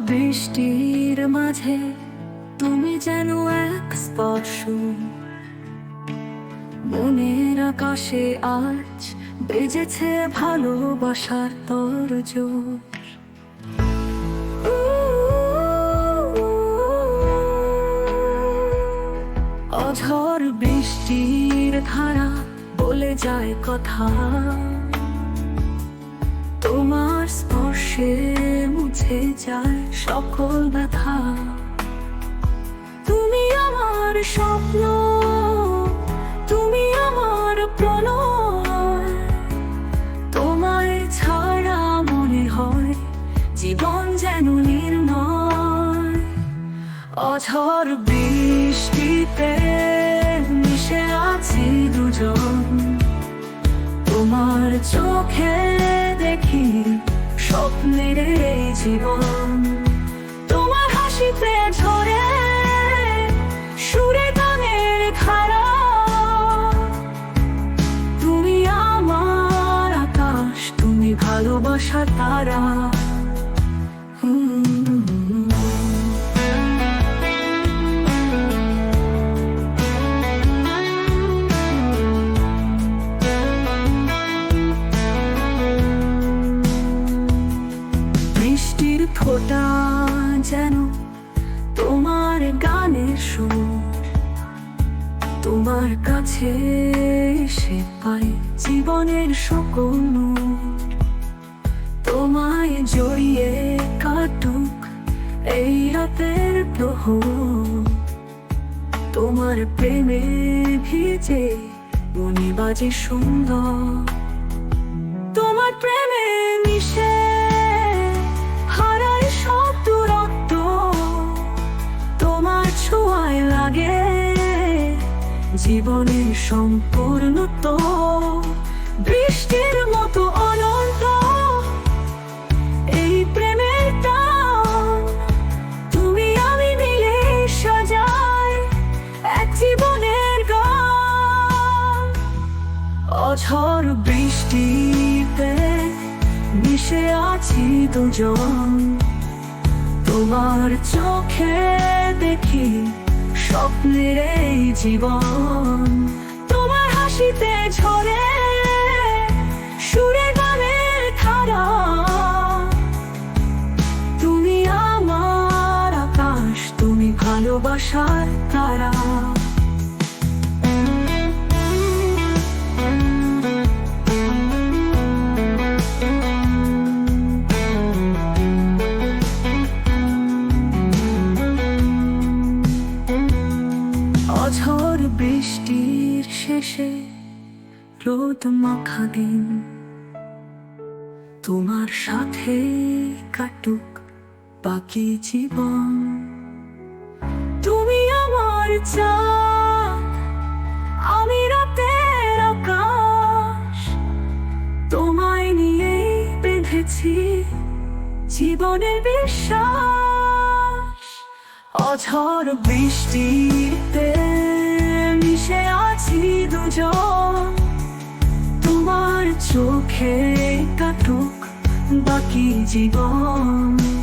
বৃষ্টির মাঝে তুমি যেন এক স্পর্শ। মনের আকাশে আজ বেজেছে ভালোবাসার তর্জ। অঝর বৃষ্টির ধারা বলে যায় কথা। তোমার স্পর্শে মুছে যায় সকল ব্যথা। তুমি আমার স্বপ্ন, তুমি আমার প্রণয় তোমায় ছাড়া মনে হয় জীবন যেন নির্ণয়। অঝর বৃষ্টিতে মিশে আছি দুজন। তোমার চোখে স্বপ্নের এই জীবন, তোমার হাসিতে ঝরে সুরে গানের খারা তুমি আমার আকাশ, তুমি ভালোবাসা তারা। তোমার গানের সুর তোমার কাছে এসে পাই জীবনের সকল তোমায় জড়িয়ে কাটুক এই রাতের প্রহর। তোমার প্রেমে ভিজে মনি বাজে সুন্দর। তোমার প্রেমে লাগে। জীবনের সম্পূর্ণত বৃষ্টির মতো অনন্ত। এই প্রেমের তুমি আমি মিলে সাজাই এক জীবনের গান। অঝর বৃষ্টিতে মিশে আছি দুজন। তোমার চোখে দেখি স্বপ্নের এই জীবন, তোমার হাসিতে ছড়ে সুরে গানের ধারা। তুমি আমার আকাশ, তুমি ভালোবাসার তারা। বৃষ্টির শেষে রোদ মাখা দিন। তোমার সাথে কাটুক বাকি জীবন। তুমি আমার চাঁদ, আমি রাতের আকাশ। তোমায় নিয়েই বেঁধেছি জীবনের বিশ্বাস। অঝর বৃষ্টিতে দুজন তোমার চোখে কাটুক বাকি জীবন।